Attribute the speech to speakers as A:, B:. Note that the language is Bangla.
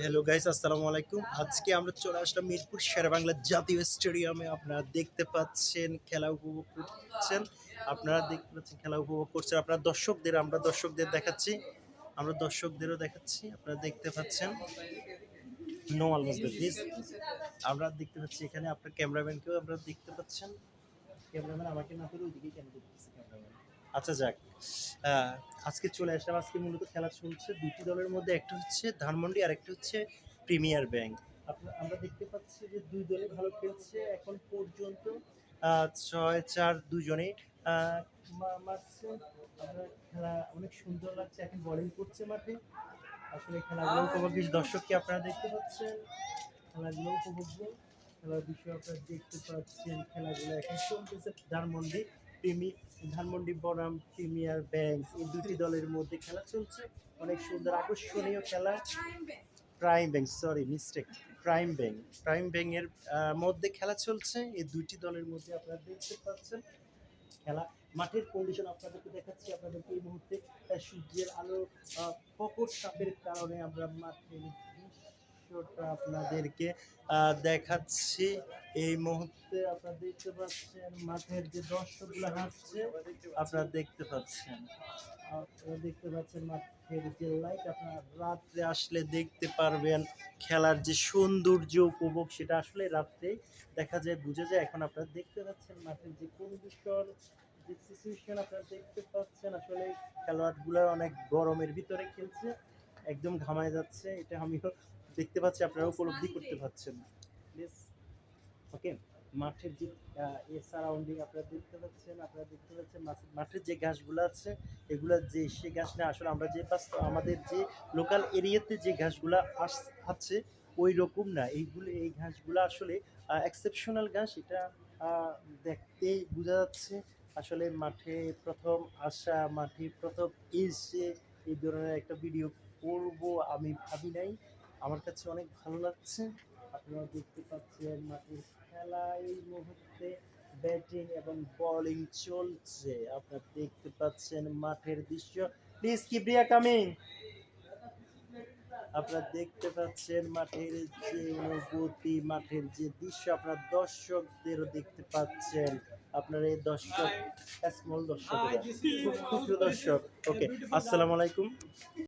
A: হ্যালো গাইস আসসালামু আলাইকুম। আজকে আমরা চলে আসলাম মিরপুর শেরবাংলা জাতীয় স্টেডিয়ামে। আপনারা দেখতে পাচ্ছেন, খেলা উপভোগ করছেন। আপনারা দেখতে পাচ্ছেন, খেলা উপভোগ করছেন। আপনারা দর্শকদের, আমরা দর্শকদের দেখাচ্ছি। আমরা দর্শকদেরও দেখাচ্ছি, আপনারা দেখতে পাচ্ছেন। নো অলমোস্ট প্লিজ আমরা দেখতে পাচ্ছি এখানে আপনার ক্যামেরাম্যানকেও আপনারা দেখতে পাচ্ছেন। ক্যামেরাম্যান আমাকে না করে ওইদিকে দেখতেছে ক্যামেরাম্যান? আচ্ছা যাক। আজকে চলে আসলাম। আজকে মূলত খেলা চলছে দুটি দলের মধ্যে। একটা হচ্ছে ধানমন্ডি আর একটা হচ্ছে প্রিমিয়ার ব্যাংক। আমরা দেখতে পাচ্ছি যে দুই দলে ভালো খেলছে এখন পর্যন্ত। ছয় চার দুজনে আহ, মারছে। আমরা খেলা অনেক সুন্দর লাগছে। এখন বোলিং করছে মাঠে। আসলে খেলাগুলো উপভোগ দর্শককে আপনারা দেখতে পাচ্ছেন? খেলাগুলো উপভোগ্য। খেলার বিষয়ে আপনারা দেখতে পাচ্ছেন। খেলাগুলো এখন চলতেছে ধানমন্ডি। ধানমন্ডি, বনাম, প্রিমিয়ার, ব্যাংক, এই দুটি দলের মধ্যে খেলা চলছে। অনেক সুন্দর আকর্ষণীয় খেলা। Prime Bank sorry mistake Prime Bank, Prime ব্যাংকের মধ্যে খেলা চলছে। এই দুটি দলের মধ্যে আপনারা দেখতে পাচ্ছেন খেলা। মাঠের কন্ডিশন আপনাদেরকে দেখাচ্ছি আপনাদেরকে এই মুহূর্তে। সূর্যের আলো প্রকট তাপের কারণে আমরা মাঠের দৃশ্যটা আপনাদেরকে দেখাচ্ছি। এই মুহূর্তে আপনারা দেখতে পাচ্ছেন, মাঠের যে দর্শকগুলো হাঁটছে, আপনারা দেখতে পাচ্ছেন। আপনারা দেখতে পাচ্ছেন মাঠের যে লাইট আপনারা রাত্রে আসলে দেখতে পারবেন খেলার যে সৌন্দর্য উপভোগ, সেটা আসলে রাত্রে দেখা যায়, বুঝে যায়। এখন আপনারা দেখতে পাচ্ছেন মাঠের যে কন্ডিশন যে সিচুয়েশন আপনারা দেখতে পাচ্ছেন আসলে খেলোয়াড়গুলো অনেক গরমের ভিতরে খেলছে, একদম ঘামায় যাচ্ছে। এটা আমিও দেখতে পাচ্ছি আপনারা উপলব্ধি করতে পারছেন প্লিজ ওকে মাঠের যে সারাউন্ডিং আপনারা দেখতে পাচ্ছেন আপনারা দেখতে পাচ্ছেন মাঠ- মাঠের যে ঘাসগুলো আছে এগুলো যে সে ঘাস না আসলে আমরা যে পাস আমাদের যে লোকাল এরিয়াতে যে ঘাসগুলা আস আছে ওই রকম না। এইগুলো এই ঘাসগুলো আসলে এক্সেপশনাল ঘাস। এটা দেখতেই বোঝা যাচ্ছে আসলে মাঠে প্রথম আসা মাঠে প্রথম এসে এই ধরনের একটা ভিডিও করব আমি ভাবি নাই। আমার কাছে অনেক ভালো লাগছে। আপনারা দেখতে পাচ্ছেন মাঠের খেলা এই মুহূর্তে। ব্যাটিং এবং বোলিং চলছে। আপনারা দেখতে পাচ্ছেন মাঠের দৃশ্য। প্লিজ কিপ্রিয়া কামিং আপনারা দেখতে পাচ্ছেন মাঠের যে অনুভূতি মাঠের যে দৃশ্য। আপনারা দর্শকদেরও দেখতে পাচ্ছেন। আপনার এই দর্শক স্মল দর্শক ক্ষুদ্র দর্শক। ওকে আসসালামু আলাইকুম।